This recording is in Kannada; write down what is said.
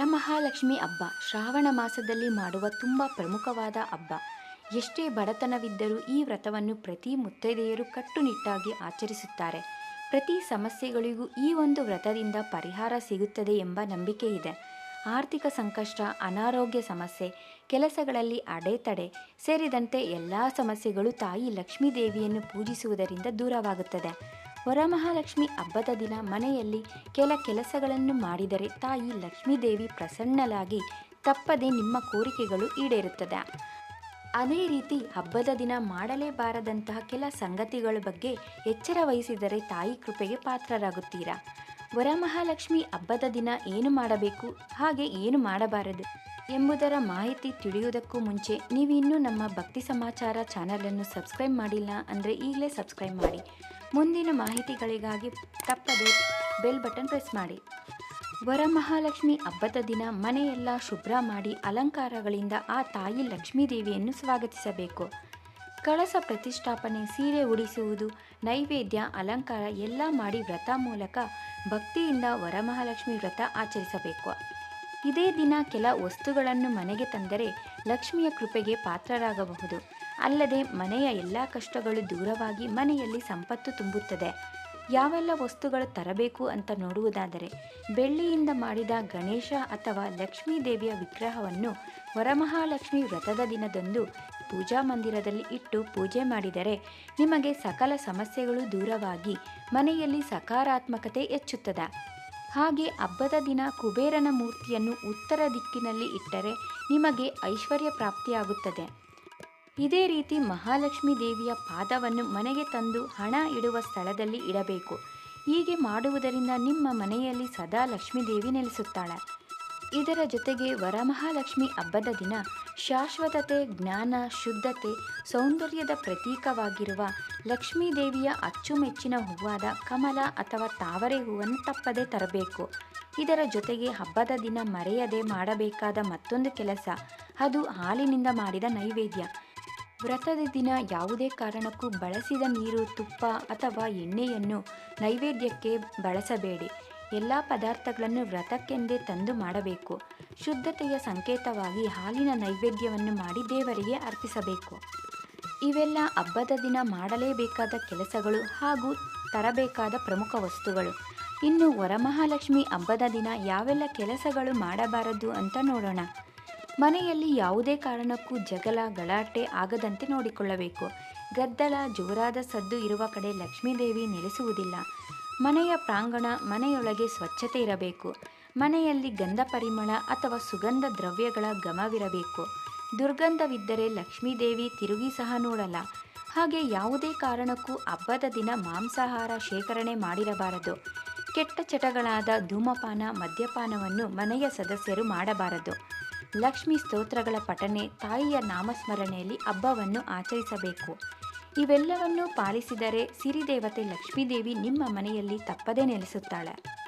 ವರಮಹಾಲಕ್ಷ್ಮಿ ಹಬ್ಬ ಶ್ರಾವಣ ಮಾಸದಲ್ಲಿ ಮಾಡುವ ತುಂಬ ಪ್ರಮುಖವಾದ ಹಬ್ಬ. ಎಷ್ಟೇ ಬಡತನವಿದ್ದರೂ ಈ ವ್ರತವನ್ನು ಪ್ರತಿ ಮುತ್ತೈದೆಯರು ಕಟ್ಟುನಿಟ್ಟಾಗಿ ಆಚರಿಸುತ್ತಾರೆ. ಪ್ರತಿ ಸಮಸ್ಯೆಗಳಿಗೂ ಈ ಒಂದು ವ್ರತದಿಂದ ಪರಿಹಾರ ಸಿಗುತ್ತದೆ ಎಂಬ ನಂಬಿಕೆ ಇದೆ. ಆರ್ಥಿಕ ಸಂಕಷ್ಟ, ಅನಾರೋಗ್ಯ ಸಮಸ್ಯೆ, ಕೆಲಸಗಳಲ್ಲಿ ಅಡೆತಡೆ ಸೇರಿದಂತೆ ಎಲ್ಲ ಸಮಸ್ಯೆಗಳು ತಾಯಿ ಲಕ್ಷ್ಮೀ ದೇವಿಯನ್ನು ಪೂಜಿಸುವುದರಿಂದ ದೂರವಾಗುತ್ತದೆ. ವರಮಹಾಲಕ್ಷ್ಮಿ ಹಬ್ಬದ ದಿನ ಮನೆಯಲ್ಲಿ ಕೆಲ ಕೆಲಸಗಳನ್ನು ಮಾಡಿದರೆ ತಾಯಿ ಲಕ್ಷ್ಮೀದೇವಿ ಪ್ರಸನ್ನಲಾಗಿ ತಪ್ಪದೆ ನಿಮ್ಮ ಕೋರಿಕೆಗಳು ಈಡೇರುತ್ತದೆ. ಅದೇ ರೀತಿ ಹಬ್ಬದ ದಿನ ಮಾಡಲೇಬಾರದಂತಹ ಕೆಲ ಸಂಗತಿಗಳ ಬಗ್ಗೆ ಎಚ್ಚರ ವಹಿಸಿದರೆ ತಾಯಿ ಕೃಪೆಗೆ ಪಾತ್ರರಾಗುತ್ತೀರಾ? ವರಮಹಾಲಕ್ಷ್ಮಿ ಹಬ್ಬದ ದಿನ ಏನು ಮಾಡಬೇಕು, ಹಾಗೆ ಏನು ಮಾಡಬಾರದು ಎಂಬುದರ ಮಾಹಿತಿ ತಿಳಿಯುವುದಕ್ಕೂ ಮುಂಚೆ ನೀವಿನ್ನೂ ನಮ್ಮ ಭಕ್ತಿ ಸಮಾಚಾರ ಚಾನಲನ್ನು ಸಬ್ಸ್ಕ್ರೈಬ್ ಮಾಡಿಲ್ಲ ಅಂದರೆ ಈಗಲೇ ಸಬ್ಸ್ಕ್ರೈಬ್ ಮಾಡಿ. ಮುಂದಿನ ಮಾಹಿತಿಗಳಿಗಾಗಿ ತಪ್ಪದೆ ಬೆಲ್ ಬಟನ್ ಪ್ರೆಸ್ ಮಾಡಿ. ವರಮಹಾಲಕ್ಷ್ಮಿ ಹಬ್ಬದ ದಿನ ಮನೆಯೆಲ್ಲ ಶುಭ್ರ ಮಾಡಿ ಅಲಂಕಾರಗಳಿಂದ ಆ ತಾಯಿ ಲಕ್ಷ್ಮೀ ದೇವಿಯನ್ನು ಸ್ವಾಗತಿಸಬೇಕು. ಕಳಸ ಪ್ರತಿಷ್ಠಾಪನೆ, ಸೀರೆ ಉಡಿಸುವುದು, ನೈವೇದ್ಯ, ಅಲಂಕಾರ ಎಲ್ಲ ಮಾಡಿ ವ್ರತ ಮೂಲಕ ಭಕ್ತಿಯಿಂದ ವರಮಹಾಲಕ್ಷ್ಮಿ ವ್ರತ ಆಚರಿಸಬೇಕು. ಇದೇ ದಿನ ಕೆಲ ವಸ್ತುಗಳನ್ನು ಮನೆಗೆ ತಂದರೆ ಲಕ್ಷ್ಮಿಯ ಕೃಪೆಗೆ ಪಾತ್ರರಾಗಬಹುದು. ಅಲ್ಲದೆ ಮನೆಯ ಎಲ್ಲ ಕಷ್ಟಗಳು ದೂರವಾಗಿ ಮನೆಯಲ್ಲಿ ಸಂಪತ್ತು ತುಂಬುತ್ತದೆ. ಯಾವೆಲ್ಲ ವಸ್ತುಗಳು ತರಬೇಕು ಅಂತ ನೋಡುವುದಾದರೆ, ಬೆಳ್ಳಿಯಿಂದ ಮಾಡಿದ ಗಣೇಶ ಅಥವಾ ಲಕ್ಷ್ಮೀ ದೇವಿಯ ವಿಗ್ರಹವನ್ನು ವರಮಹಾಲಕ್ಷ್ಮಿ ವ್ರತದ ದಿನದಂದು ಪೂಜಾ ಮಂದಿರದಲ್ಲಿ ಇಟ್ಟು ಪೂಜೆ ಮಾಡಿದರೆ ನಿಮಗೆ ಸಕಲ ಸಮಸ್ಯೆಗಳು ದೂರವಾಗಿ ಮನೆಯಲ್ಲಿ ಸಕಾರಾತ್ಮಕತೆ ಹೆಚ್ಚುತ್ತದೆ. ಹಾಗೆ ಹಬ್ಬದ ದಿನ ಕುಬೇರನ ಮೂರ್ತಿಯನ್ನು ಉತ್ತರ ದಿಕ್ಕಿನಲ್ಲಿ ಇಟ್ಟರೆ ನಿಮಗೆ ಐಶ್ವರ್ಯ ಪ್ರಾಪ್ತಿಯಾಗುತ್ತದೆ. ಇದೇ ರೀತಿ ಮಹಾಲಕ್ಷ್ಮೀ ದೇವಿಯ ಪಾದವನ್ನು ಮನೆಗೆ ತಂದು ಹಣ ಇಡುವ ಸ್ಥಳದಲ್ಲಿ ಇಡಬೇಕು. ಹೀಗೆ ಮಾಡುವುದರಿಂದ ನಿಮ್ಮ ಮನೆಯಲ್ಲಿ ಸದಾ ಲಕ್ಷ್ಮೀ ದೇವಿ ನೆಲೆಸುತ್ತಾಳೆ. ಇದರ ಜೊತೆಗೆ ವರಮಹಾಲಕ್ಷ್ಮಿ ಹಬ್ಬದ ದಿನ ಶಾಶ್ವತತೆ, ಜ್ಞಾನ, ಶುದ್ಧತೆ, ಸೌಂದರ್ಯದ ಪ್ರತೀಕವಾಗಿರುವ ಲಕ್ಷ್ಮೀ ದೇವಿಯ ಅಚ್ಚುಮೆಚ್ಚಿನ ಹೂವಾದ ಕಮಲ ಅಥವಾ ತಾವರೆ ಹೂವನ್ನು ತಪ್ಪದೆ ತರಬೇಕು. ಇದರ ಜೊತೆಗೆ ಹಬ್ಬದ ದಿನ ಮರೆಯದೆ ಮಾಡಬೇಕಾದ ಮತ್ತೊಂದು ಕೆಲಸ, ಅದು ಹಾಲಿನಿಂದ ಮಾಡಿದ ನೈವೇದ್ಯ. ವ್ರತದ ದಿನ ಯಾವುದೇ ಕಾರಣಕ್ಕೂ ಬಳಸಿದ ನೀರು, ತುಪ್ಪ ಅಥವಾ ಎಣ್ಣೆಯನ್ನು ನೈವೇದ್ಯಕ್ಕೆ ಬಳಸಬೇಡಿ. ಎಲ್ಲ ಪದಾರ್ಥಗಳನ್ನು ವ್ರತಕ್ಕೆಂದೇ ತಂದು ಮಾಡಬೇಕು. ಶುದ್ಧತೆಯ ಸಂಕೇತವಾಗಿ ಹಾಲಿನ ನೈವೇದ್ಯವನ್ನು ಮಾಡಿ ದೇವರಿಗೆ ಅರ್ಪಿಸಬೇಕು. ಇವೆಲ್ಲ ಹಬ್ಬದ ದಿನ ಮಾಡಲೇಬೇಕಾದ ಕೆಲಸಗಳು ಹಾಗೂ ತರಬೇಕಾದ ಪ್ರಮುಖ ವಸ್ತುಗಳು. ಇನ್ನು ವರಮಹಾಲಕ್ಷ್ಮಿ ಹಬ್ಬದ ದಿನ ಯಾವೆಲ್ಲ ಕೆಲಸಗಳು ಮಾಡಬಾರದು ಅಂತ ನೋಡೋಣ. ಮನೆಯಲ್ಲಿ ಯಾವುದೇ ಕಾರಣಕ್ಕೂ ಜಗಳ, ಗಲಾಟೆ ಆಗದಂತೆ ನೋಡಿಕೊಳ್ಳಬೇಕು. ಗದ್ದಲ, ಜೋರಾದ ಸದ್ದು ಇರುವ ಕಡೆ ಲಕ್ಷ್ಮೀದೇವಿ ನೆಲೆಸುವುದಿಲ್ಲ. ಮನೆಯ ಪ್ರಾಂಗಣ, ಮನೆಯೊಳಗೆ ಸ್ವಚ್ಛತೆ ಇರಬೇಕು. ಮನೆಯಲ್ಲಿ ಗಂಧ ಪರಿಮಳ ಅಥವಾ ಸುಗಂಧ ದ್ರವ್ಯಗಳ ಗಮವಿರಬೇಕು. ದುರ್ಗಂಧವಿದ್ದರೆ ಲಕ್ಷ್ಮೀದೇವಿ ತಿರುಗಿ ಸಹ ನೋಡಲ್ಲ. ಹಾಗೆ ಯಾವುದೇ ಕಾರಣಕ್ಕೂ ಹಬ್ಬದ ದಿನ ಮಾಂಸಾಹಾರ ಶೇಖರಣೆ ಮಾಡಿರಬಾರದು. ಕೆಟ್ಟ ಚಟಗಳಾದ ಧೂಮಪಾನ, ಮದ್ಯಪಾನವನ್ನು ಮನೆಯ ಸದಸ್ಯರು ಮಾಡಬಾರದು. ಲಕ್ಷ್ಮಿ ಸ್ತೋತ್ರಗಳ ಪಠನೆ ತಾಯಿಯ ನಾಮಸ್ಮರಣೆಯಲ್ಲಿ ಹಬ್ಬವನ್ನು ಆಚರಿಸಬೇಕು. ಇವೆಲ್ಲವನ್ನೂ ಪಾಲಿಸಿದರೆ ಸಿರಿದೇವತೆ ಲಕ್ಷ್ಮೀದೇವಿ ನಿಮ್ಮ ಮನೆಯಲ್ಲಿ ತಪ್ಪದೇ ನೆಲೆಸುತ್ತಾಳೆ.